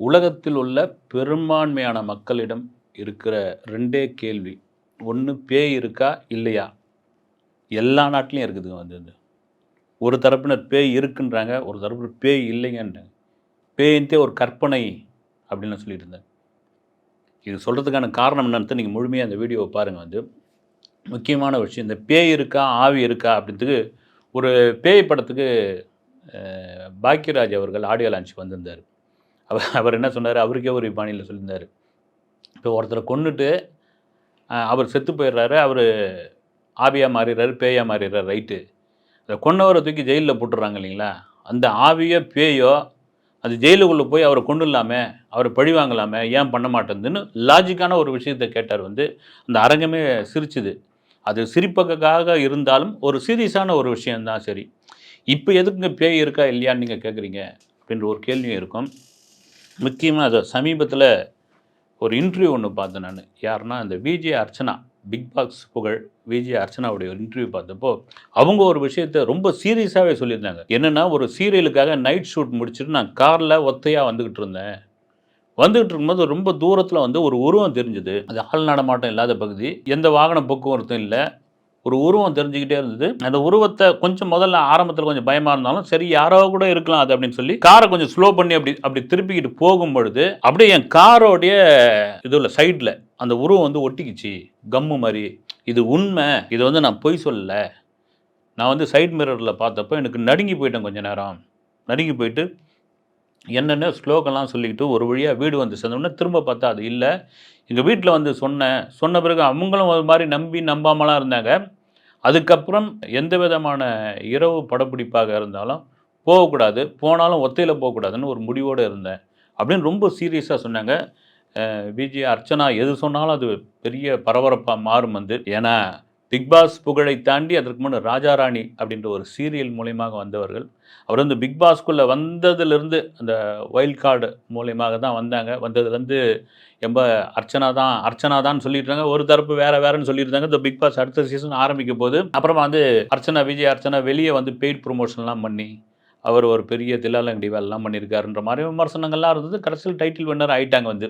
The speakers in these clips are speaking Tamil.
உலகத்தில் உள்ள பெரும்பான்மையான மக்களிடம் இருக்கிற ரெண்டே கேள்வி. ஒன்று பேய் இருக்கா இல்லையா? எல்லா நாட்டிலையும் இருக்குதுங்க வந்து இது. ஒரு தரப்பினர் பேய் இருக்குன்றாங்க ஒரு தரப்பினர் பேய் இல்லைங்கன்றாங்க. பேயின்ட்டே ஒரு கற்பனை அப்படின்னு சொல்லிட்டு இருந்தேன். இது சொல்கிறதுக்கான காரணம் என்னன்னு நீங்கள் முழுமையாக அந்த வீடியோவை பாருங்கள் வந்து. முக்கியமான விஷயம் இந்த பேய் இருக்கா ஆவி இருக்கா அப்படின்றதுக்கு ஒரு பேய் படத்துக்கு அஹ், பாக்யராஜ் அவர்கள் ஆடியோ லான்ச் வந்திருந்தார். அவர் அவர் என்ன சொன்னார்? அவருக்கே ஒரு பாணியில் சொல்லியிருந்தார். இப்போ ஒருத்தரை கொண்டுட்டு அவர் செத்து போயிடுறாரு. அவர் ஆவியாக மாறிடுறாரு பேயாக மாறிடுறாரு ரைட்டு. அதை கொன்னவரை தூக்கி ஜெயிலில் போட்டுடுறாங்க இல்லைங்களா? அந்த ஆவியோ பேயோ அது ஜெயிலுக்குள்ளே போய் அவரை கொண்டு இல்லாமல் அவரை பழி வாங்கலாமே ஏன் பண்ண மாட்டேங்குதுன்னு லாஜிக்கான ஒரு விஷயத்தை கேட்டார் வந்து அந்த அரங்கமே சிரிச்சுது. அது சிரிப்பக்காக இருந்தாலும் ஒரு சீரியஸான ஒரு விஷயந்தான் சரி. இப்போ எதுக்குங்க பேய் இருக்கா இல்லையான்னு நீங்கள் கேட்குறீங்க அப்படின்ற ஒரு கேள்வியும் இருக்கும். முக்கியமாக அது சமீபத்தில் ஒரு இன்டர்வியூ ஒன்று பார்த்தேன் நான். யாருன்னா அந்த விஜே அர்ச்சனா பிக் பாக்ஸ் புகழ் விஜே அர்ச்சனாவுடைய ஒரு இன்டர்வியூ பார்த்தப்போ அவங்க ஒரு விஷயத்த ரொம்ப சீரியஸாகவே சொல்லியிருந்தாங்க. என்னென்னா ஒரு சீரியலுக்காக நைட் ஷூட் முடிச்சுட்டு நான் காரில் ஒத்தையாக வந்துக்கிட்டு இருந்தேன். வந்துகிட்டு இருக்கும்போது ரொம்ப தூரத்தில் வந்து ஒரு உருவம் தெரிஞ்சுது. அது ஆள் நடமாட்டம் இல்லாத பகுதி. எந்த வாகன போக்குவரத்தும் இல்லை. ஒரு உருவம் தெரிஞ்சுக்கிட்டே இருந்தது. அந்த உருவத்தை கொஞ்சம் முதல்ல ஆரம்பத்தில் கொஞ்சம் பயமாக இருந்தாலும் சரி யாரோ கூட இருக்கலாம் அது அப்படின்னு சொல்லி காரை கொஞ்சம் ஸ்லோ பண்ணி அப்படி அப்படி திருப்பிக்கிட்டு போகும் பொழுது அப்படியே என் காரோடைய இதுல சைடில் அந்த உருவம் வந்து ஒட்டிக்கிச்சு. கம்மு மாதிரி. இது உண்மை. இது வந்து நான் பொய் சொல்லலை. நான் வந்து சைட் மிரரில் பார்த்தப்போ எனக்கு நடுங்கி போயிட்டேன் கொஞ்ச நேரம். நடுங்கி போயிட்டு என்னென்ன ஸ்லோகம்லாம் சொல்லிக்கிட்டு ஒரு வழியாக வீடு வந்து சேர்ந்தோடனே திரும்ப பார்த்தா அது இல்லை. எங்கள் வீட்டில் வந்து சொன்னேன். சொன்ன பிறகு அவங்களும் ஒரு மாதிரி நம்பி நம்பாமலாம் இருந்தாங்க. அதுக்கப்புறம் எந்த விதமான இரவு படப்பிடிப்பாக இருந்தாலும் போகக்கூடாது. போனாலும் ஒத்தையில் போகக்கூடாதுன்னு ஒரு முடிவோடு இருந்தேன். அப்படின்னு ரொம்ப சீரியஸாக சொன்னாங்க. விஜய் அர்ச்சனா எது சொன்னாலும் அது பெரிய பரபரப்பாக மாறும் வந்து. ஏன்னா பிக் பாஸ் புகழை தாண்டி அதற்கு முன்னே ராஜாராணி அப்படின்ற ஒரு சீரியல் மூலியமாக வந்தவர்கள். அவர் வந்து பிக் பாஸ்க்குள்ளே வந்ததுலேருந்து அந்த வைல்ட் கார்டு மூலியமாக தான் வந்தாங்க. வந்ததுலேருந்து எம்ப அர்ச்சனா தான் அர்ச்சனா தான் சொல்லியிருந்தாங்க. ஒரு தரப்பு வேற வேறன்னு சொல்லியிருந்தாங்க. இந்த பிக் பாஸ் அடுத்த சீசன் ஆரம்பிக்க போது அப்புறமா வந்து அர்ச்சனா விஜய் அர்ச்சனா வெளியே வந்து பெய்ட் ப்ரொமோஷன்லாம் பண்ணி அவர் ஒரு பெரிய தில்லாலங்கடி வேலைலாம் பண்ணியிருக்காருன்ற மாதிரி விமர்சனங்கள்லாம் இருந்தது. கடைசியில் டைட்டில் வின்னர் ஆகிட்டாங்க வந்து.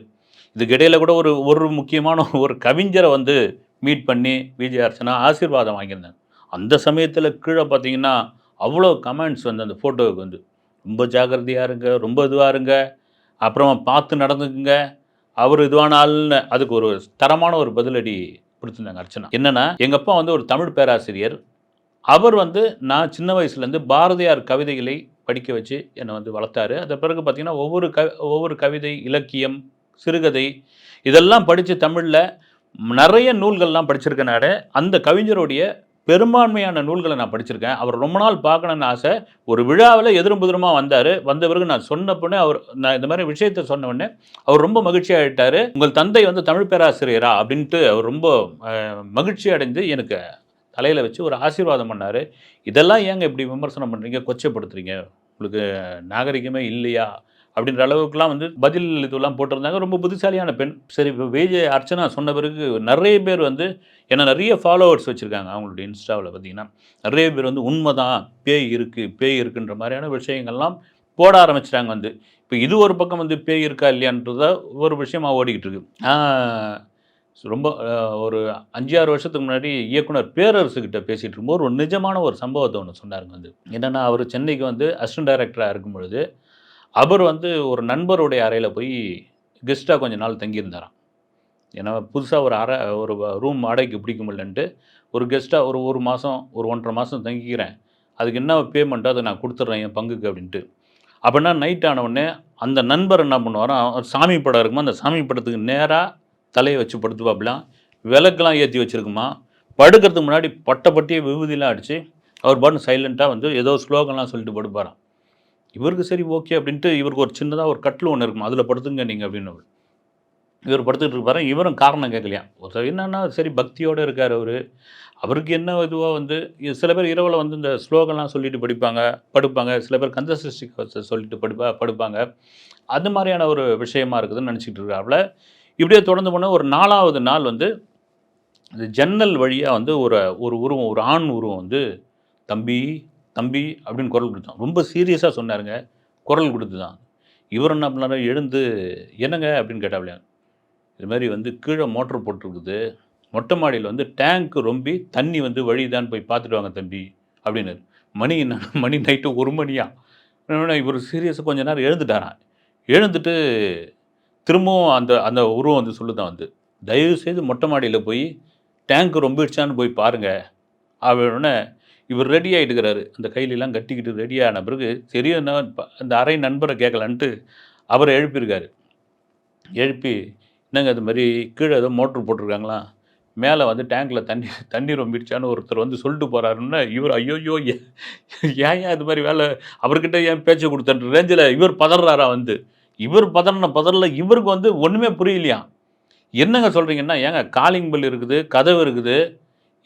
இதுக்கு கூட ஒரு ஒரு முக்கியமான ஒரு கவிஞரை வந்து மீட் பண்ணி விஜய் அர்ச்சனா ஆசீர்வாதம் வாங்கியிருந்தாங்க அந்த சமயத்தில் கீழே பார்த்தீங்கன்னா அவ்வளோ கமெண்ட்ஸ் வந்து அந்த ஃபோட்டோவுக்கு வந்து. ரொம்ப ஜாக்கிரதையாக இருங்க ரொம்ப இதுவாக இருங்க அப்புறமா பார்த்து நடந்துக்குங்க. அவர் இதுவான ஆள்னு அதுக்கு ஒரு தரமான ஒரு பதிலடி கொடுத்துருந்தாங்க அர்ச்சனா. என்னென்னா எங்கள் அப்பா வந்து ஒரு தமிழ் பேராசிரியர். அவர் வந்து நான் சின்ன வயசுலேருந்து பாரதியார் கவிதைகளை படிக்க வச்சு என்னை வந்து வளர்த்தாரு. அது பிறகு பார்த்திங்கன்னா ஒவ்வொரு க ஒவ்வொரு கவிதை இலக்கியம் சிறுகதை இதெல்லாம் படித்து தமிழில் நிறைய நூல்கள்லாம் படிச்சிருக்கனால அந்த கவிஞருடைய பெரும்பான்மையான நூல்களை நான் படிச்சிருக்கேன். அவர் ரொம்ப நாள் பார்க்கணுன்னு ஆசை. ஒரு விழாவில் எதிரும் புதிரமாக வந்தார். வந்த பிறகு நான் சொன்ன அவர் நான் இந்த மாதிரி விஷயத்த சொன்ன உடனே அவர் ரொம்ப மகிழ்ச்சி ஆகிட்டார் உங்கள் தந்தை வந்து தமிழ் பேராசிரியரா அப்படின்ட்டு அவர் ரொம்ப மகிழ்ச்சி அடைந்து எனக்கு தலையில் வச்சு ஒரு ஆசீர்வாதம் பண்ணார். இதெல்லாம் ஏங்க இப்படி விமர்சனம் பண்ணுறீங்க கொச்சைப்படுத்துறீங்க? உங்களுக்கு நாகரிகமே இல்லையா? அப்படின்ற அளவுக்குலாம் வந்து பதில் இதெல்லாம் போட்டிருந்தாங்க. ரொம்ப புத்திசாலியான பெண். சரி இப்போ விஜய் அர்ச்சனா சொன்ன பிறகு நிறைய பேர் வந்து என்ன நிறைய ஃபாலோவர்ஸ் வச்சுருக்காங்க அவங்களுடைய இன்ஸ்டாவில் பார்த்தீங்கன்னா. நிறைய பேர் வந்து உண்மை தான் பேய் இருக்குது பேய் இருக்குன்ற மாதிரியான விஷயங்கள்லாம் போட ஆரம்பிச்சிட்டாங்க வந்து. இப்போ இது ஒரு பக்கம் வந்து பேய் இருக்கா இல்லையான்றத ஒரு விஷயமா ஓடிக்கிட்டு இருக்கு. ரொம்ப ஒரு அஞ்சு ஆறு வருஷத்துக்கு முன்னாடி இயக்குனர் பேரரசுக்கிட்ட பேசிகிட்டு இருக்கும்போது ஒரு நிஜமான ஒரு சம்பவத்தை ஒன்று சொன்னாருங்க வந்து. என்னென்னா அவர் சென்னைக்கு வந்து அசிஸ்டன்ட் டைரக்டராக இருக்கும் பொழுது அவர் வந்து ஒரு நண்பருடைய அறையில் போய் கெஸ்ட்டாக கொஞ்ச நாள் தங்கியிருந்தாராம். ஏன்னா புதுசாக ஒரு அறை ஒரு ரூம் வாடகைக்கு பிடிக்க முடியலன்ட்டு ஒரு கெஸ்ட்டாக ஒரு ஒரு மாதம் ஒரு ஒன்றரை மாதம் தங்கிக்கிறேன். அதுக்கு என்ன பேமெண்ட்டோ அதை நான் கொடுத்துட்றேன் என் பங்குக்கு அப்படின்ட்டு. அப்படின்னா நைட் ஆனவுடனே அந்த நண்பர் என்ன பண்ணுவாராம் அவர் சாமி படம் இருக்குமா அந்த சாமி படத்துக்கு நேராக தலையை வச்சு படுத்துப்பாப்பிலாம் விளக்கெலாம் ஏற்றி வச்சுருக்குமா. படுக்கிறதுக்கு முன்னாடி பட்டப்பட்டியே விபூதிலாம் அடித்து அவர் பாட்டு சைலண்ட்டாக வந்து ஏதோ ஸ்லோகம்லாம் சொல்லிட்டு படுப்பாராம். இவருக்கு சரி ஓகே அப்படின்ட்டு இவருக்கு ஒரு சின்னதாக ஒரு கட்டில் ஒன்று இருக்கும். அதில் படுத்துங்க நீங்கள் அப்படின்னு இவர் படுத்துட்டு இருப்பாரு. இவரும் காரணம் கேட்கலையா? ஒருத்தர் என்னன்னா சரி பக்தியோடு இருக்கார் அவர். அவருக்கு என்ன இதுவாக வந்து சில பேர் இரவில் வந்து இந்த ஸ்லோகம்லாம் சொல்லிட்டு படிப்பாங்க படுப்பாங்க. சில பேர் கந்த சஷ்டி கவசம் சொல்லிட்டு படிப்பா படுப்பாங்க. அது மாதிரியான ஒரு விஷயமா இருக்குதுன்னு நினச்சிக்கிட்டு இருக்காப்புல இப்படியே தொடர்ந்து போனால் ஒரு நாலாவது நாள் வந்து இந்த ஜன்னல் வழியாக வந்து ஒரு ஒரு உருவம் ஒரு ஆண் உருவம் வந்து தம்பி தம்பி அப்படின்னு குரல் கொடுத்தான். ரொம்ப சீரியஸாக சொன்னாருங்க. குரல் கொடுத்து தான் இவர் என்ன பண்ணாரு? எழுந்து என்னங்க? அப்படின்னு கேட்டாப்லையா. இது மாதிரி வந்து கீழே மோட்டர் போட்டிருக்குது. மொட்டை மாடியில் வந்து டேங்க் ரொம்பி தண்ணி வந்து வழிதான்னு போய் பார்த்துட்டு வாங்க தம்பி அப்படின்னாரு. மணி என்ன? மணி நைட்டு ஒரு மணியா? உடனே இவர் சீரியஸாக கொஞ்ச நேரம் எழுந்துட்டாரான் எழுந்துட்டு திரும்பவும் அந்த அந்த உருவம் வந்து சொல்லுதான் வந்து. தயவு செய்து மொட்டை மாடியில் போய் டேங்க் ரொம்பிடுச்சான்னு போய் பாருங்கள் அப்படின்னே இவர் ரெடி ஆகிட்டுக்கிறாரு அந்த கையிலெல்லாம் கட்டிக்கிட்டு ரெடி ஆன பிறகு சரி என்ன அந்த அரை நண்பரை கேட்கலான்ட்டு அவரை எழுப்பியிருக்காரு. எழுப்பி என்னங்க அது மாதிரி கீழே ஏதோ மோட்ரு போட்டிருக்காங்களா? மேலே வந்து டேங்க்கில் தண்ணி தண்ணி ரொம்பிடுச்சான்னு ஒருத்தர் வந்து சொல்லிட்டு போகிறாருன்னா இவர் ஐயோயோ ஏன் ஏன் இது மாதிரி வேலை? அவர்கிட்ட ஏன் பேச்சு கொடுத்தன்ற ரேஞ்சில் இவர் பதறாரா வந்து? இவர் பதறின பதறல இவருக்கு வந்து ஒன்றுமே புரியலையா என்னங்க சொல்கிறீங்கன்னா ஏங்க காலிங் பெல் இருக்குது கதவு இருக்குது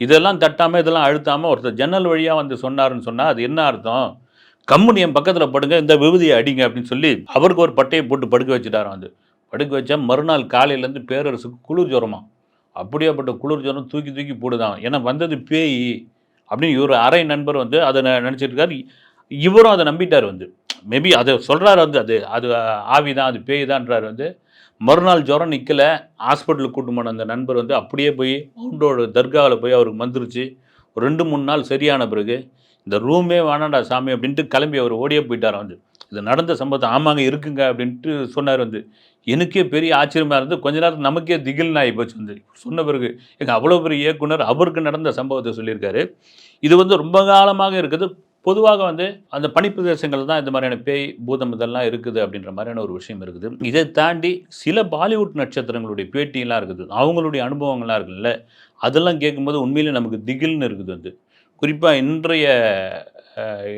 இதெல்லாம் தட்டாமல் இதெல்லாம் அழுத்தாமல் ஒருத்தர் ஜன்னல் வழியாக வந்து சொன்னாருன்னு சொன்னால் அது என்ன அர்த்தம்? கம்முனி என் பக்கத்தில் படுங்க இந்த விபூதியை அடிங்க அப்படின்னு சொல்லி அவருக்கு ஒரு பட்டையை போட்டு படுக்க வச்சுட்டாராம் வந்து படுக்க வச்சா மறுநாள் காலையிலேருந்து பேரரசுக்கு குளிர் ஜுரமா. அப்படியாப்பட்ட குளிர் ஜுரம் தூக்கி தூக்கி போடுதான். ஏன்னா வந்தது பேய் அப்படின்னு இவர் அரை நண்பர் வந்து அதை நினச்சிட்டு இருக்காரு இவரும் அதை நம்பிட்டார் வந்து. மேபி அதை சொல்கிறாரு வந்து அது. அது ஆவி தான் அது பேய் தான்றார் வந்து. மறுநாள் ஜுரம் நிற்கல ஹாஸ்பிட்டலுக்கு கூட்டு போன அந்த நண்பர் வந்து அப்படியே போய் அவங்களோட தர்காவில் போய் அவருக்கு மந்திரிச்சு ஒரு ரெண்டு மூணு நாள் சரியான பிறகு இந்த ரூமே வேணாண்டா சாமி அப்படின்ட்டு கிளம்பி அவர் ஓடியே போயிட்டார் வந்து. இது நடந்த சம்பவத்தை ஆமாங்க இருக்குங்க அப்படின்ட்டு சொன்னார் வந்து. எனக்கே பெரிய ஆச்சரியமாக இருந்து கொஞ்ச நேரம் நமக்கே திகில்னு ஆகி போச்சு வந்து. சொன்ன பிறகு எங்கள் அவ்வளோ பெரிய இயக்குனர் அவருக்கு நடந்த சம்பவத்தை சொல்லியிருக்காரு. இது வந்து ரொம்ப காலமாக இருக்குது. பொதுவாக வந்து அந்த பனிப்பிரதேசங்கள் தான் இந்த மாதிரியான பேய் பூதம் இதெல்லாம் இருக்குது அப்படின்ற மாதிரியான ஒரு விஷயம் இருக்குது. இதை தாண்டி சில பாலிவுட் நட்சத்திரங்களுடைய பேட்டியெல்லாம் இருக்குது. அவங்களுடைய அனுபவங்கள்லாம் இருக்குல்ல அதெல்லாம் கேட்கும்போது உண்மையிலே நமக்கு திகில்னு இருக்குது வந்து குறிப்பாக இன்றைய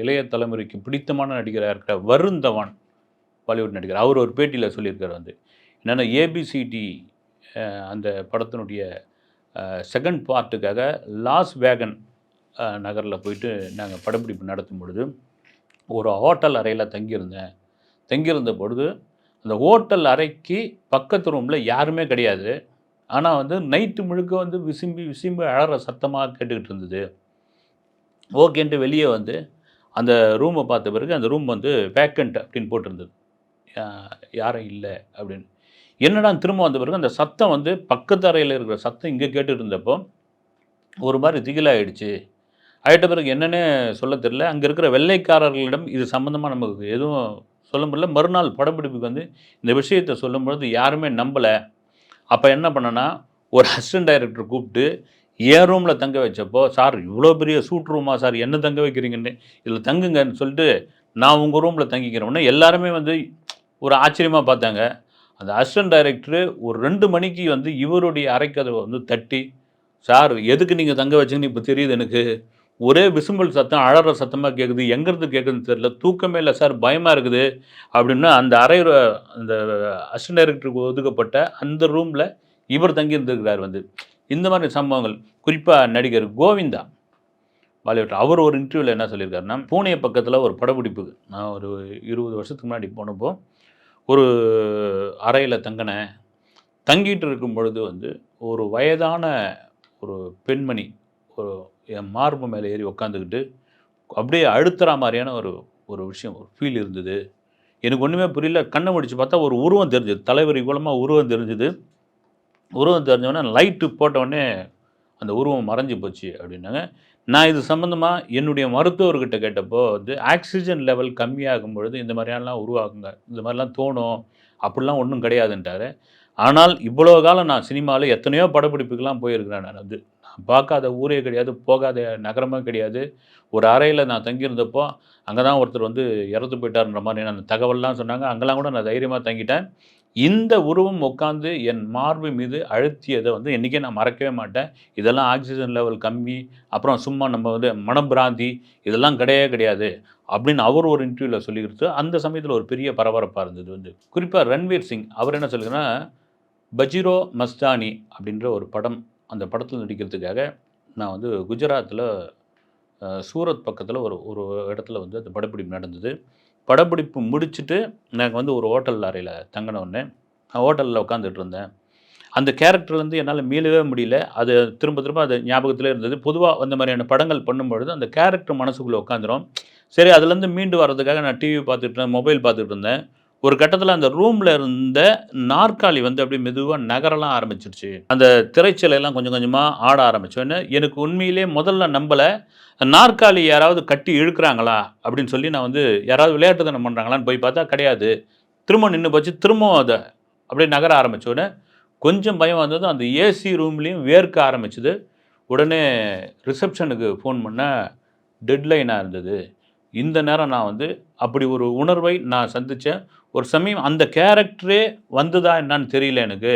இளைய தலைமுறைக்கு பிடித்தமான நடிகராக இருக்கிற வருண் தவான் பாலிவுட் நடிகர். அவர் ஒரு பேட்டியில் சொல்லியிருக்கார் வந்து. என்னென்னா ஏபிசிடி அந்த படத்தினுடைய செகண்ட் பார்ட்டுக்காக லாஸ் வேகன் நகரில் போயிட்டு நாங்கள் படப்பிடிப்பு நடத்தும் பொழுது ஒரு ஹோட்டல் அறையில் தங்கியிருந்தேன். தங்கியிருந்த பொழுது அந்த ஹோட்டல் அறைக்கு பக்கத்து ரூமில் யாருமே கிடையாது. ஆனால் வந்து நைட்டு முழுக்க வந்து விசும்பி விசும்பி அழற சத்தமாக கேட்டுக்கிட்டு இருந்தது. ஓகேன்ட்டு வெளியே வந்து அந்த ரூமை பார்த்த பிறகு அந்த ரூம் வந்து வேக்கண்ட் அப்படின்னு போட்டிருந்தது. யாரும் இல்லை அப்படின்னு. என்னடா திரும்ப வந்த பிறகு அந்த சத்தம் வந்து பக்கத்து அறையில் இருக்கிற சத்தம் இங்கே கேட்டுட்டு இருந்தப்போ ஒரு மாதிரி திகிலாகிடுச்சு ஆகிட்ட பிறகு என்னன்னே சொல்ல தெரியல. அங்கே இருக்கிற வெள்ளைக்காரர்களிடம் இது சம்மந்தமாக நமக்கு எதுவும் சொல்ல முடியல. மறுநாள் படப்பிடிப்புக்கு வந்து இந்த விஷயத்தை சொல்லும்பொழுது யாருமே நம்பலை. அப்போ என்ன பண்ணேன்னா ஒரு அசிஸ்டன்ட் டைரக்டர் கூப்பிட்டு ஏன் ரூமில் தங்க வச்சப்போ சார் இவ்வளோ பெரிய சூட் ரூமா சார்? என்ன தங்க வைக்கிறீங்கன்னு? இதில் தங்குங்கன்னு சொல்லிட்டு நான் உங்கள் ரூமில் தங்கிக்கிறோன்னே எல்லாருமே வந்து ஒரு ஆச்சரியமாக பார்த்தாங்க. அந்த அசிஸ்டன்ட் டைரக்டரு ஒரு ரெண்டு மணிக்கு வந்து இவருடைய அரைக்கதவை வந்து தட்டி சார் எதுக்கு நீங்கள் தங்க வச்சீங்கன்னு இப்போ தெரியுது எனக்கு. ஒரே விசும்பல் சத்தம் அழற சத்தமாக கேட்குது எங்கேருந்து கேட்குதுன்னு தெரியல. தூக்கமே இல்லை சார். பயமாக இருக்குது. அப்படின்னு அந்த அறை அந்த அசிஸ்டன்ட் டைரக்டருக்கு ஒதுக்கப்பட்ட அந்த ரூமில் இவர் தங்கி இருந்திருக்கிறார் வந்து. இந்த மாதிரி சம்பவங்கள். குறிப்பாக நடிகர் கோவிந்தா பாலிவுட். அவர் ஒரு இன்டர்வியூவில் என்ன சொல்லியிருக்காருன்னா பூனே பக்கத்தில் ஒரு படப்பிடிப்புக்கு நான் ஒரு இருபது வருஷத்துக்கு முன்னாடி போனப்போ ஒரு அறையில் தங்கினேன். தங்கிட்டு இருக்கும் பொழுது வந்து ஒரு வயதான ஒரு பெண்மணி ஒரு என் மார்பு மேலே ஏறி உக்காந்துக்கிட்டு அப்படியே அழுத்துற மாதிரியான ஒரு ஒரு விஷயம் ஒரு ஃபீல் இருந்தது. எனக்கு ஒன்றுமே புரியல. கண்ணை முடிச்சு பார்த்தா ஒரு உருவம் தெரிஞ்சது. தலைவர் இவ்வளமாக உருவம் தெரிஞ்சுது. உருவம் தெரிஞ்சவொடனே லைட்டு போட்டவுடனே அந்த உருவம் மறைஞ்சு போச்சு அப்படின்னாங்க. நான் இது சம்மந்தமாக என்னுடைய மருத்துவர்கிட்ட கேட்டப்போ வந்து ஆக்சிஜன் லெவல் கம்மியாகும் பொழுது இந்த மாதிரியானலாம் உருவாகுங்க. இந்த மாதிரிலாம் தோணும். அப்படிலாம் ஒன்றும் கிடையாதுன்ட்டார். ஆனால் இவ்வளோ காலம் நான் சினிமாவில் எத்தனையோ படப்பிடிப்புக்கெலாம் போயிருக்கிறேன் நான் வந்து. பார்க்காத ஊரே கிடையாது போகாத நகரமே கிடையாது. ஒரு அறையில் நான் தங்கியிருந்தப்போ அங்கே தான் ஒருத்தர் வந்து இறந்து போயிட்டாருன்ற மாதிரி அந்த தகவல்லாம் சொன்னாங்க. அங்கெல்லாம் கூட நான் தைரியமாக தங்கிட்டேன். இந்த உருவம் உட்காந்து என் மார்பு மீது அழுத்தியதை வந்து என்றைக்கே நான் மறக்கவே மாட்டேன். இதெல்லாம் ஆக்சிஜன் லெவல் கம்மி அப்புறம் சும்மா நம்ம வந்து மனப்பிராந்தி இதெல்லாம் கிடையவே கிடையாது அப்படின்னு அவர் ஒரு இன்டர்வியூவில் சொல்லிக்கிறது அந்த சமயத்தில் ஒரு பெரிய பரபரப்பாக இருந்தது வந்து. குறிப்பாக ரன்வீர் சிங் அவர் என்ன சொல்லுங்கன்னா பஜிரோ மஸ்தானி அப்படின்ற ஒரு படம் அந்த படத்தில் நடிக்கிறதுக்காக நான் வந்து குஜராத்தில் சூரத் பக்கத்தில் ஒரு ஒரு இடத்துல வந்து அந்த படப்பிடிப்பு நடந்தது. படப்பிடிப்பு முடிச்சுட்டு நாங்கள் வந்து ஒரு ஹோட்டல் அறையில் தங்கின நான் ஹோட்டலில் உட்காந்துட்டு இருந்தேன். அந்த கேரக்டர்லேருந்து என்னால் மீளவே முடியல. அது திரும்ப திரும்ப அது ஞாபகத்திலே இருந்தது. பொதுவாக அந்த மாதிரியான படங்கள் பண்ணும்பொழுது அந்த கேரக்டர் மனசுக்குள்ளே உட்காந்துரும் சரி அதுலேருந்து மீண்டு வர்றதுக்காக நான் டிவி பார்த்துட்டு இருந்தேன் மொபைல் பார்த்துட்டு இருந்தேன். ஒரு கட்டத்தில் அந்த ரூமில் இருந்த நாற்காலி வந்து அப்படியே மெதுவாக நகரெல்லாம் ஆரம்பிச்சிருச்சு. அந்த திரைச்சலையெல்லாம் கொஞ்சம் கொஞ்சமாக ஆட ஆரம்பிச்சோன்னு எனக்கு உண்மையிலே முதல்ல நம்பலை. நாற்காலி யாராவது கட்டி இழுக்கிறாங்களா அப்படின்னு சொல்லி நான் வந்து யாராவது விளையாட்டு தானே பண்ணுறாங்களான்னு போய் பார்த்தா கிடையாது. திரும்ப நின்று போச்சு திரும்பவும் அதை அப்படியே நகர ஆரம்பித்தோடனே கொஞ்சம் பயம் வந்ததும் அந்த ஏசி ரூம்லேயும் வேர்க்க ஆரம்பிச்சுது. உடனே ரிசப்ஷனுக்கு ஃபோன் பண்ண டெட்லைனாக இருந்தது. இந்த நேரம் நான் வந்து அப்படி ஒரு உணர்வை நான் சந்தித்தேன் ஒரு சமயம் அந்த கேரக்டரே வந்ததா என்னான்னு தெரியல எனக்கு.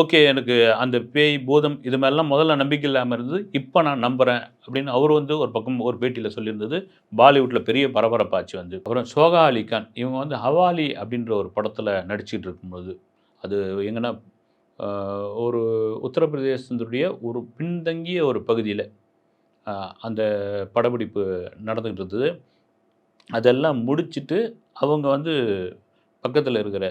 ஓகே எனக்கு அந்த பேய் பூதம் இது மாதிரிலாம் முதல்ல நம்பிக்கை இல்லாமல் இருந்தது. இப்போ நான் நம்புகிறேன் அப்படின்னு அவர் வந்து ஒரு பக்கம் ஒரு பேட்டியில் சொல்லியிருந்தது. பாலிவுட்டில் பெரிய பரபரப்பாச்சு வந்து. அப்புறம் சோகா அலி கான் இவங்க வந்து ஹவாலி அப்படின்ற ஒரு படத்தில் நடிச்சிட்டு இருக்கும்போது அது எங்கன்னா ஒரு உத்தரப்பிரதேசத்துடைய ஒரு பின்தங்கிய ஒரு பகுதியில் அந்த படப்பிடிப்பு நடந்துகிட்டு இருந்தது. அதெல்லாம் முடிச்சுட்டு அவங்க வந்து பக்கத்தில் இருக்கிற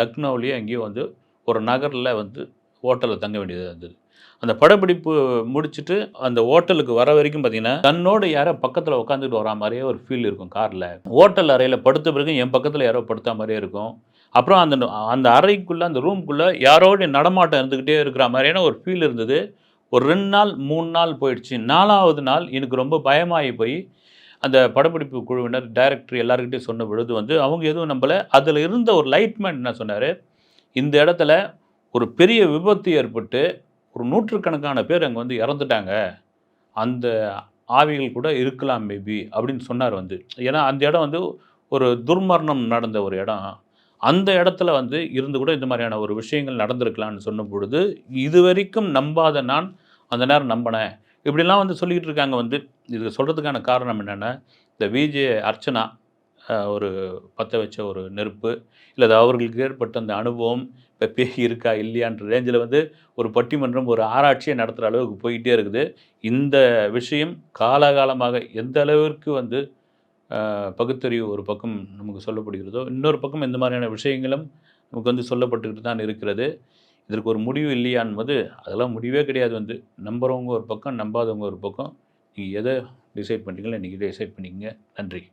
லக்னோவிலேயே எங்கேயோ வந்து ஒரு நகரில் வந்து ஹோட்டலில் தங்க வேண்டியதாக இருந்தது. அந்த படப்பிடிப்பு முடிச்சுட்டு அந்த ஹோட்டலுக்கு வர வரைக்கும் பார்த்தீங்கன்னா தன்னோட யாரோ பக்கத்தில் உட்காந்துட்டு வரா மாதிரியே ஒரு ஃபீல் இருக்கும் காரில். ஹோட்டல் அறையில் படுத்த பிறகு என் பக்கத்தில் யாரோ படுத்த மாதிரியே இருக்கும். அப்புறம் அந்த அந்த அறைக்குள்ளே அந்த ரூம்குள்ளே யாரோட நடமாட்டம் இருந்துக்கிட்டே இருக்கிற மாதிரியான ஒரு ஃபீல் இருந்தது. ஒரு ரெண்டு நாள் மூணு நாள் போயிடுச்சு. நாலாவது நாள் எனக்கு ரொம்ப பயமாகி போய் அந்த படப்பிடிப்பு குழுவினர் டைரக்டர் எல்லாருக்கிட்டையும் சொன்ன பொழுது வந்து அவங்க எதுவும் நம்பலை. அதில் இருந்த ஒரு லைட்மேன் என்ன சொன்னார்? இந்த இடத்துல ஒரு பெரிய விபத்து ஏற்பட்டு ஒரு நூற்றுக்கணக்கான பேர் அங்கே வந்து இறந்துட்டாங்க. அந்த ஆவிகள் கூட இருக்கலாம் மேபி அப்படின்னு சொன்னார் வந்து. ஏன்னா அந்த இடம் வந்து ஒரு துர்மரணம் நடந்த ஒரு இடம். அந்த இடத்துல வந்து இருந்து கூட இந்த மாதிரியான ஒரு விஷயங்கள் நடந்திருக்கலாம்னு சொன்ன பொழுது இது வரைக்கும் நம்பாத நான் அந்த நேரம் நம்பினேன். இப்படிலாம் வந்து சொல்லிக்கிட்டு இருக்காங்க வந்து. இது சொல்கிறதுக்கான காரணம் என்னென்னா இந்த விஜே அர்ச்சனா ஒரு பற்ற வச்ச ஒரு நெருப்பு இல்லை அவர்களுக்கு ஏற்பட்ட அந்த அனுபவம் இப்போ பேய் இருக்கா இல்லையான்ற ரேஞ்சில் வந்து ஒரு பட்டிமன்றம் ஒரு ஆராய்ச்சியை நடத்துகிற அளவுக்கு போயிட்டே இருக்குது. இந்த விஷயம் காலகாலமாக எந்த அளவிற்கு வந்து பகுத்தறிவு ஒரு பக்கம் நமக்கு சொல்லப்படுகிறதோ இன்னொரு பக்கம் இந்த மாதிரியான விஷயங்களும் நமக்கு வந்து சொல்லப்பட்டுக்கிட்டு தான் இருக்கிறது. இதற்கு ஒரு முடிவு இல்லையா என்பது அதெல்லாம் முடிவே கிடையாது வந்து. நம்புகிறவங்க ஒரு பக்கம் நம்பாதவங்க ஒரு பக்கம். நீங்கள் எதை டிசைட் பண்ணுறீங்களோ இன்றைக்கி டிசைட் பண்ணிக்கங்க. நன்றி.